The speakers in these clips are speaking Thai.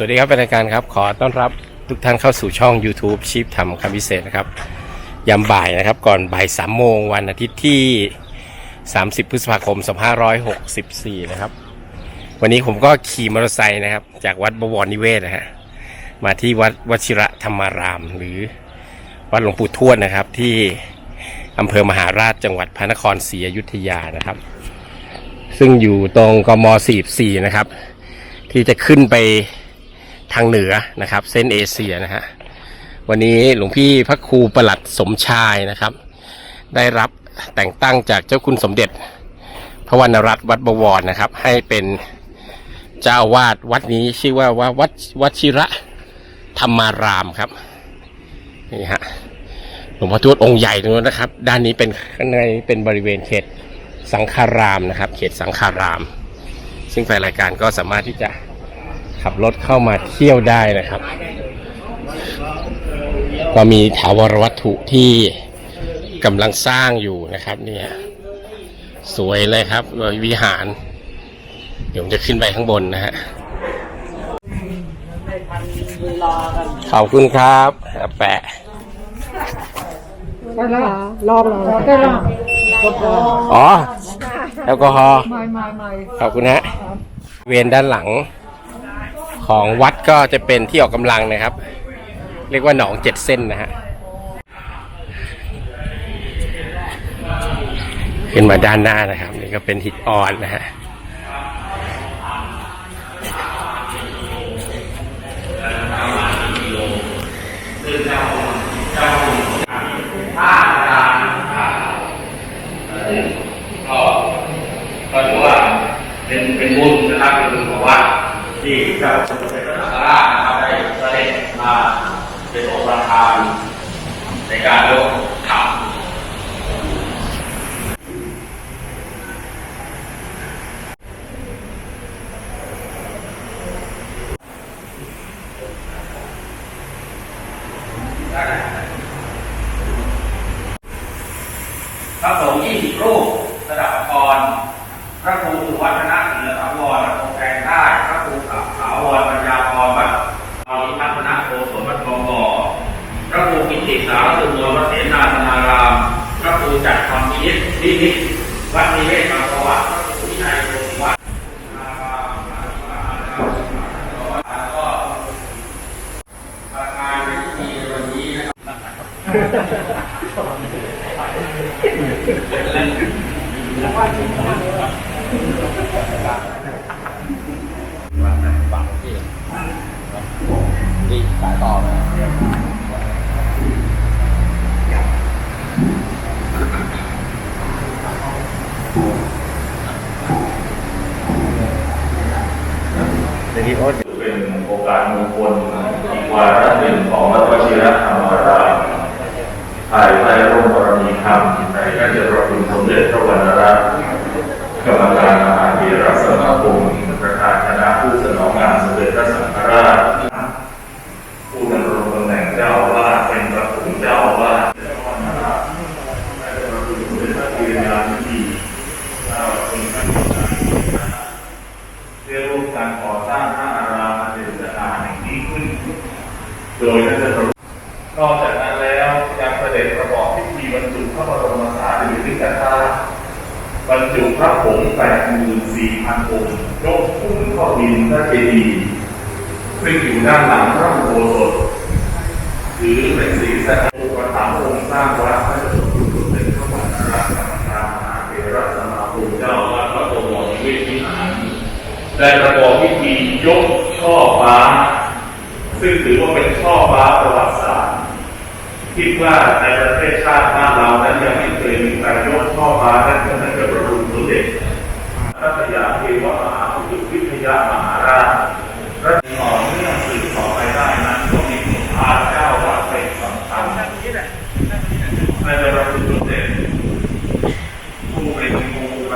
สวัสดีครับเป็นรายการครับ ขอต้อนรับทุกท่านเข้าสู่ช่อง YouTube ชีพทำคำพิเศษนะครับยามบ่ายนะครับ ก่อนบ่ายสามโมงวันอาทิตย์ที่ 30 พฤษภาคม 2564 นะครับ วันนี้ผมก็ขี่มอเตอร์ไซค์นะครับ จากวัดบวรนิเวศนะฮะมาที่วัดวชิระธรรมาราม หรือวัดหลวงปู่ทวดนะครับ ที่อำเภอมหาราชจังหวัดพระนครศรีอยุธยานะครับ ซึ่งอยู่ตรงกม 44 นะครับที่จะขึ้นไป ทางเหนือนะครับ เส้นเอเชียนะฮะวันนี้หลวงพี่พระครูประหลัดสมชายนะครับ ได้รับแต่งตั้งจากเจ้าคุณสมเด็จ พระวรรณรัตน์วัดบวรนะครับ ให้เป็นเจ้าวาดวัดนี้ชื่อว่าว่าวัดวัชิระธรรมารามครับนี่ฮะหลวงพ่อทวดองค์ใหญ่ตรงนู้นนะครับ ด้านนี้เป็นข้างในเป็นบริเวณเขตสังฆารามนะครับ เขตสังฆาราม ซึ่งแฟนรายการก็สามารถที่จะ ขับรถเข้ามาเที่ยวได้นะครับ ก็มีถาวรวัตถุที่กำลังสร้างอยู่นะครับ เนี่ยสวยเลยครับวิหาร เดี๋ยวผมจะขึ้นไปข้างบนนะฮะขอบคุณครับอาแปะไปแล้วลองเราไปแล้วอ๋อแอลกอฮอล์ไม่ไม่ไม่ขอบคุณฮะเวรด้านหลัง ของวัดก็จะเป็นที่ออกกำลังนะครับ เรียกว่าหนองเจ็ดเส้นนะฮะขึ้นมาด้านหน้านะครับ นี่ก็เป็นหินอ่อนนะฮะก็ก็ถือว่าเป็นเป็นบุญนะครับเป็นบุญของวัด ที่เจ้าสมเด็จพระสังฆราชนะครับได้เสด็จมาเป็นองค์ประธานในการยกขับพระสงฆ์20รูประดับกรพระครูสุวัฒนะเหนือถาวรพระครูแทงได้พระครูขับถาว รปัญญาพรวัดอาวิพัฒนาโกศลวัดทองบ่อพระครูกิติสารสุนวัดเสนาธนารามพระครูจัดทำนิมิตนิมิตวัดนิเวศบางประวัติพระครูวินัยโกศิวัดแล้ วก็ประธานในพิธีวันนี้นะครับ เป็นโอกาสมงคลอีกวาระหนึ่งของวัดวชิระธรรมารามภายใต้ร่มบารมีธรรมในพระเจ้าพระคุณสมเด็จพระวรรณรัตน์กรรมการมหาเถรสมาคมประธานคณะผู้สนองงานสมเด็จพระสังฆราช ผู้ดำรงตำแหน่งเจ้าอาวาสเป็นพระผงเจ้าอาวาสเจ้าอาวาสและพระคุณสมเด็จพระกิริยาธิบดีเจ้าคุณพระกิริยาธิบดี เพื่อร่วมการก่อสร้างพระอารามอันเป็นสถานแห่งนี้ขึ้น โดยท่านจะนอกจากนั้นแล้วยังเสด็จประกอบพิธีบรรจุพระบรมสารีริกธาตุบรรจุ พระผงแปดหมื่นสี่พันองค์ยกพุ่งเข้าดินพระเจดีย์ซึ่งอยู่ด้านหลังพระอุโบสถถือเป็นศีรษะอุปถัมภ์องค์สร้างวัดพระเจ้าคุณสมเด็จพระวรรณรัตน์กรรมการมหาเถรสมาคมเจ้าอาวาสวัดบวรนิเวศวิหารได้ประกอบพิธียกช่อฟ้า ซึ่งถือว่าเป็นช่อฟ้าประวัติศาสตร์คิดว่าในประเทศชาติบ้านเรานั้นยังไม่เคยมีการยกช่อฟ้านั่นก็นั่นจะประรุ เด็จพระสยามเทวมหาวิวิทยามหาราชและต่อเนื่องสืบต่อไปได้นั้นก็มีอาเจ้าวัดเป็นสำคัญในจะประรุณสมเด็จผู้เป็นครู เ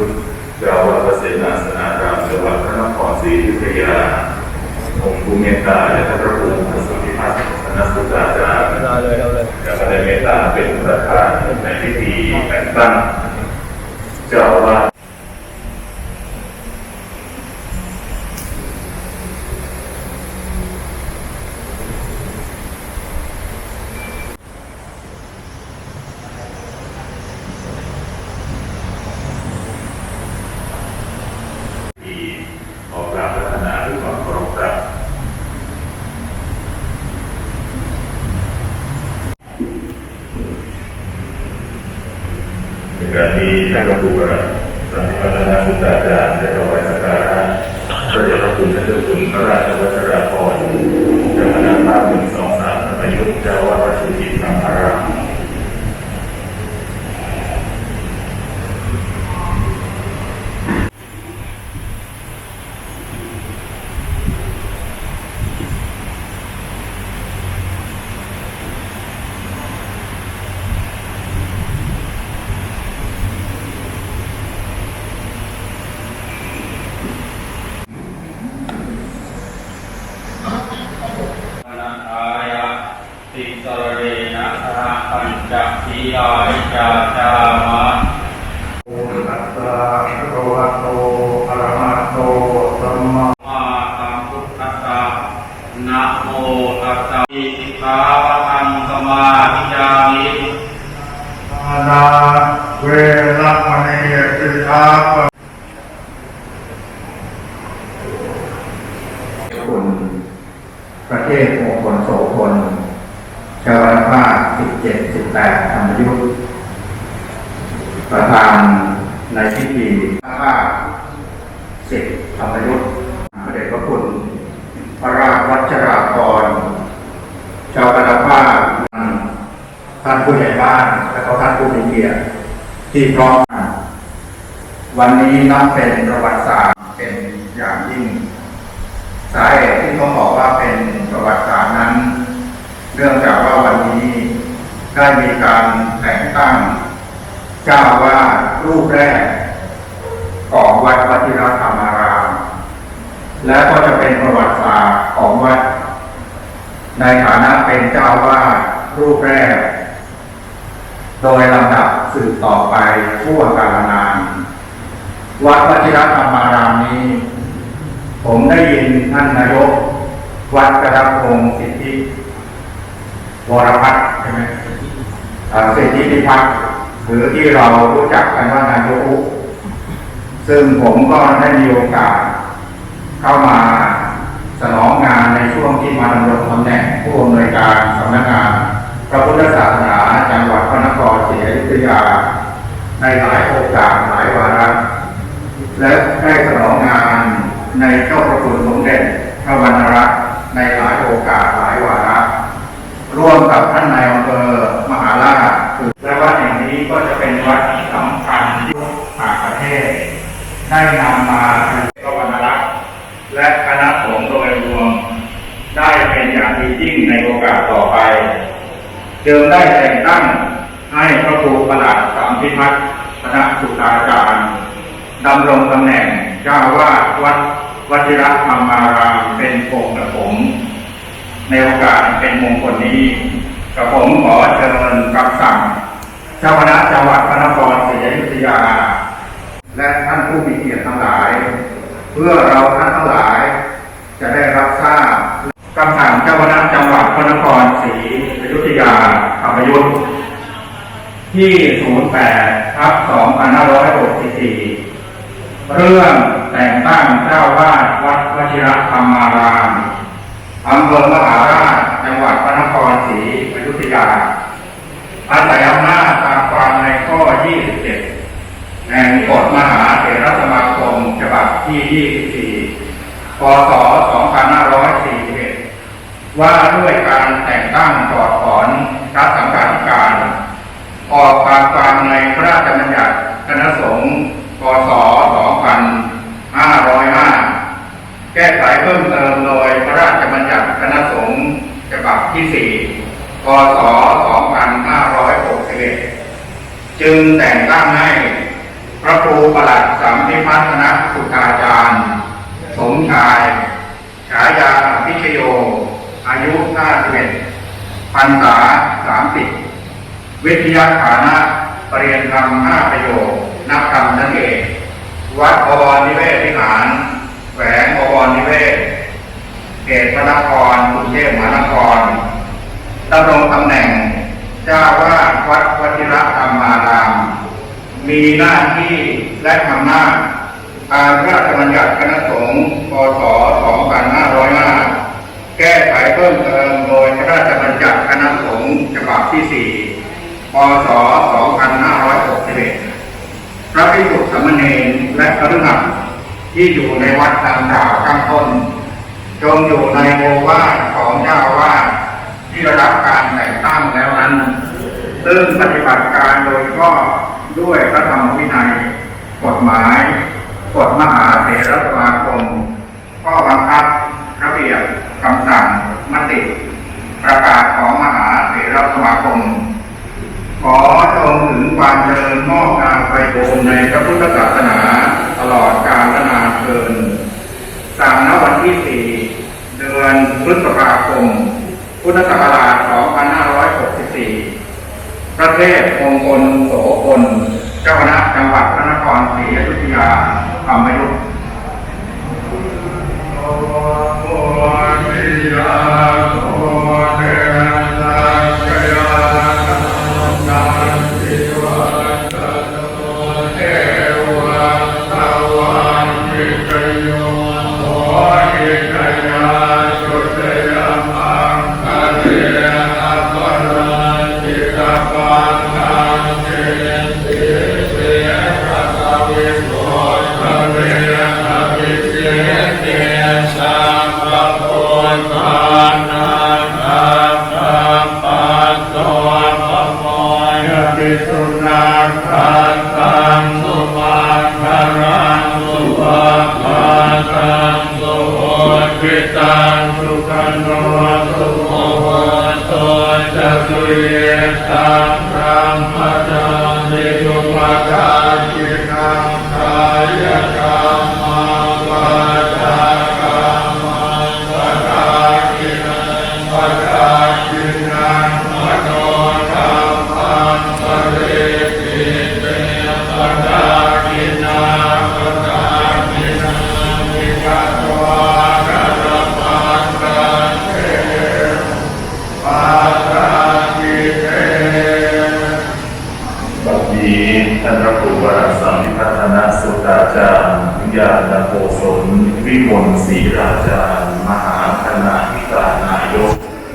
ุทธเจ้าวัดเสนาสนารามจังหวัดพระนครศรีอยุธยาองค์ภูเมตตาและพระภูมิสุทธิพัฒน์คณะสุตาจารย์ได้เลยเอาเลยจะได้เมตตาเป็นประธานในพิธีแต่งตั้งเจ้าวาดที่ออกกราบพัฒนาด้วยความเคารพครับ ในี้ท่านพระครูประสันติพัฒนาสุตาจารย์ได้ถวายสักการะพระเดชพระคุณท่านเจ้าคุณพระราชวัชราภรณ์เจ้าคณะภาคหนึ่งสองสามธรรมยุทธเจ้าวัดวัดสุจิรรมาราม นันทายะติสรเรนะสหปัญจสีลาอิจาจามะ ตัสสะภะคะวะโตอะระหะโตสัมมา มาสัมพุทธัสสะนะโมตัสสะอิสิกขาวะทังสมาธิยามิ อาณาเวรมณีสิกขาปะ คุณประเทศมงคลโสพลชาวบ้านภาค17 18ธรรมยุทธประธาน ในพิธีภาค10ธรรมยุทธพระเดชพระคุณพระราชวัชรากรชาวคณะภาคท่านผู้ใหญ่บ้านและก็ท่านผู้มีเกียรติที่พร้อมวันนี้นับเป็นประวัติศาสตร์เป็นอย่างยิ่ง สาเหตุที่ต้องบอกว่าเป็นประวัติศาสตร์นั้น เนื่องจากว่าวันนี้ได้มีการแต่งตั้งเจ้าอาวาดรูปแรกของวัดวชิรธรรมาราม และก็จะเป็นประวัติศาสตร์ของวัด ในฐานะเป็นเจ้าวาดรูปแรก โดยลำดับสืบต่อไปทั่วกาลนาน วัดวชิรธรรมารามนี้ ผมได้ยินท่านนายก วัดกระดับพงศ์สิทธิวรพัฒน์ใช่ไหมสิทธิพิพัฒน์หรือที่เรารู้จักกันว่านายกอุ๊ซึ่งผมก็ได้มีโอกาส เข้ามาสนองงานในช่วงที่มาดำรงตำแหน่งผู้อำนวยการสำนักงานพระพุทธศาสนาจังหวัดพระนครศรีอยุธยา ในหลายโอกาสหลายวาระและได้สนองงานในเจ้าประคุณสมเด็จพระวรรณรัตน์ในหลายโอกาสหลายวาระร่วมกับท่านนายอำเภอมหาราชและวัดแห่งนี้ก็จะเป็นวัดที่สำคัญที่ต่างประเทศ ได้นำมาเป็นพระวรรณรัตน์และคณะสงฆ์โดยรวม ได้เป็นอย่างดียิ่งในโอกาสต่อไป เดิมได้แต่งตั้งให้พระครูประหลัดสามพิพัฒน์คณะสุตาจารย์ดำรงตำแหน่งเจ้าวาดวัดวชิรธรรมารามเป็นองค์กระผม ในโอกาสเป็นมงคลนี้กระผมขอเชิญคำสั่งเจ้าคณะจังหวัดพระนครศรีอยุธยา และท่านผู้มีเกียรติทั้งหลาย เพื่อเราท่านทั้งหลาย จะได้รับทราบคำสั่งเจ้าคณะจังหวัดพระนครศรีอยุธยา ธรรมยุทธ์ที่ 08ทับ2564 เรื่องแต่งตั้งเจ้าวาดวัดวชิรธรรมารามอำเภอมหาราชจังหวัดพระนครศรีอยุธยาอาศัยอำนาจตามความในข้อ 27 แห่งกฎมหาเถรสมาคมฉบับที่ 24 พศ 2541 ว่าด้วยการ แต่งตั้งถอดถอนรัฐสังกัดการ ออกตามความในพระราชบัญญัติคณะสงฆ์พศ2505 แก้ไขเพิ่มเติมโดยพระราชบัญญัติคณะสงฆ์ฉบับที่ 4 พศ 2561 จึงแต่งตั้งให้พระครูประหลัดสัมพิพัฒนสุตาจารย์ สมชาย ฉายาพิชโย ยุ51พรรษา30 วิทยาฐานะปรริญญาธรรม5ประโยค นักธรรมนั่นเอง วัดบวรนิเวศวิหารแขวงบวรนิเวศเขตพระนครกรุงเทพมหานครดำรงตำแหน่ง เจ้าวาดวัดวัชิรธรรมาราม มีหน้าที่และทำหน้าจตามพระราชบัญญัติคณะสงฆ์พศ2505 แก้ไขเพิ่มเติมโดยพระราชบัญญัติคณะสงฆ์ฉบับที่ 4 พศ 2561 พระภิกษุสามเณรและคฤหัสถ์ที่อยู่ในวัดดังกล่าวข้างต้นจงอยู่ในโอวาทของเจ้าอาวาที่ได้รับการแต่งตั้งแล้วนั้น ซึ่งปฏิบัติการโดยก็ด้วยพระธรรมวินัย กฎหมาย กฎมหาเถรสมาคมข้อบังคับ คำสั่งมติประกาศของมหาเถรสมาคม ขอจงถึงความเจริญงอกงามไปบูรณ์ในพระพุทธศาสนาตลอดกาลนานเทินสั่งณวันที่4เดือนพฤษภาคม พุทธศักราช 2564 ประเทศมงคลโสพลเจ้าคณะจังหวัดพระนครศรีอยุธยาธรรมยุ ท่านพระครูวรสัมพิพัฒนสุ ตาจารย์ญาณโกศลวิมลศรีราชามหาคณาธิการนายก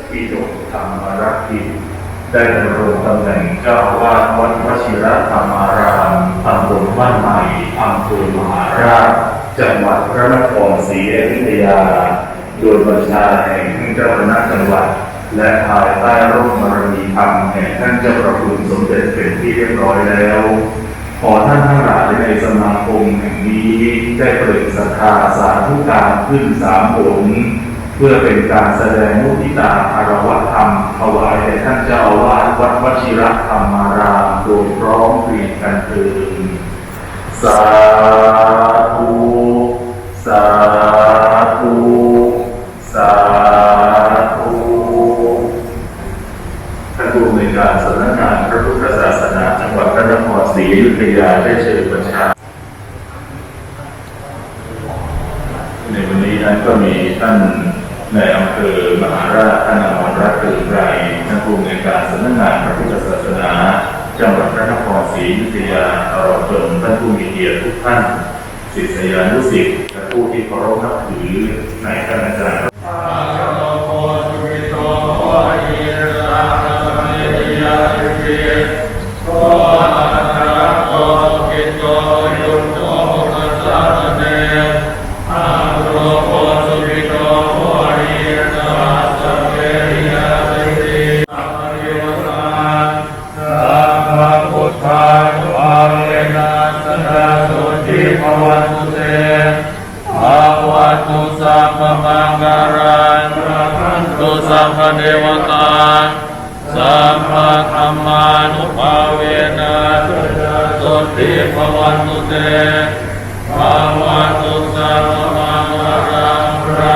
ที่ดธรรมรักกิจได้ดำรงตำแหน่งเจ้าอาวาดวัดวชิรธรรมารามตำบลบ้านใหม่อำเภอมหาราชจังหวัดพระนครศรีอยุธยา โดยบัญชาแห่งเจ้าคณะจังหวัด และภายใต้ร่มบารมีธรรมแห่งท่านเจ้าประคุณสมเด็จเป็นที่เรียบร้อยแล้ว ขอท่านทั้งหลาย ในสมาคมแห่งนี้ ได้เปล่งศรัทธาสาธุการขึ้นสามผลเพื่อเป็นการแสดงมุทิตาอารวะธรรมถวายแด่ท่านเจ้าอาวาสวัดวชิรธรรมารามโดยพร้อมเพรียงกันเถิดสาธุสาธุ การสำนักงานพระพุทธศาสนาจังหวัดพระนครศรีอยุธยาได้เชิญประชาในวันนี้นั้นก็มีท่านในอำเภอมหาราชท่านอมรรัตน์ตื่นไรท่านผู้อำนวยการสำนักงานพระพุทธศาสนาจังหวัดพระนครศรีอยุธยาตลอดจนท่านผู้มีเกียรติทุกท่านศิษยานุศิษย์และผู้ที่เคารพนับถือในคณาจารย์ สุติภวันตุเตภาวันตุสัพพมังวรังพระ